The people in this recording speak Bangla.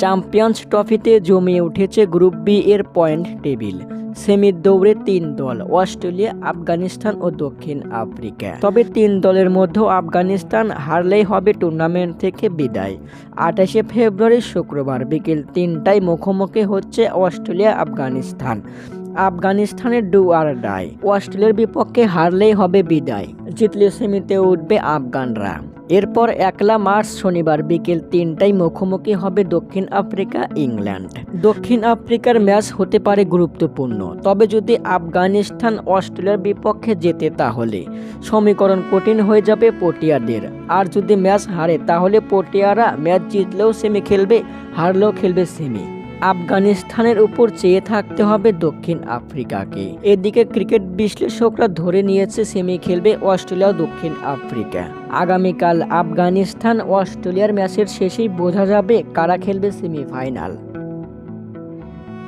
চ্যাম্পিয়ন্স ট্রফিতে জমিয়ে উঠেছে গ্রুপ বি এর পয়েন্ট টেবিল, সেমির দৌড়ে তিন দল, অস্ট্রেলিয়া, আফগানিস্তান ও দক্ষিণ আফ্রিকা। তবে তিন দলের মধ্যেও আফগানিস্তান হারলেই হবে টুর্নামেন্ট থেকে বিদায়। আঠাশে ফেব্রুয়ারি শুক্রবার বিকেল তিনটায় মুখোমুখি হচ্ছে অস্ট্রেলিয়া আফগানিস্তান আফগানিস্তানের ডু আর ডাই। অস্ট্রেলিয়ার বিপক্ষে হারলেই হবে বিদায়। জিতলে সেমিতে উঠবে আফগানরা। এরপর একলা মার্চ শনিবার বিকেল তিনটায় মুখোমুখি হবে দক্ষিণ আফ্রিকা, ইংল্যান্ড। দক্ষিণ আফ্রিকার ম্যাচ হতে পারে গুরুত্বপূর্ণ। তবে যদি আফগানিস্তান অস্ট্রেলিয়ার বিপক্ষে জেতে তাহলে সমীকরণ কঠিন হয়ে যাবে পটিয়াদের। আর যদি ম্যাচ হারে, তাহলে পটিয়ারা ম্যাচ জিতলেও সেমি খেলবে, হারলেও খেলবে সেমি। আফগানিস্তানের উপর চেয়ে থাকতে হবে দক্ষিণ আফ্রিকাকে। এদিকে ক্রিকেট বিশ্লেষকরা ধরে নিয়েছে, সেমি খেলবে অস্ট্রেলিয়া দক্ষিণ আফ্রিকা। আগামীকাল আফগানিস্তান অস্ট্রেলিয়ার ম্যাচের শেষেই বোঝা যাবে কারা খেলবে সেমিফাইনাল।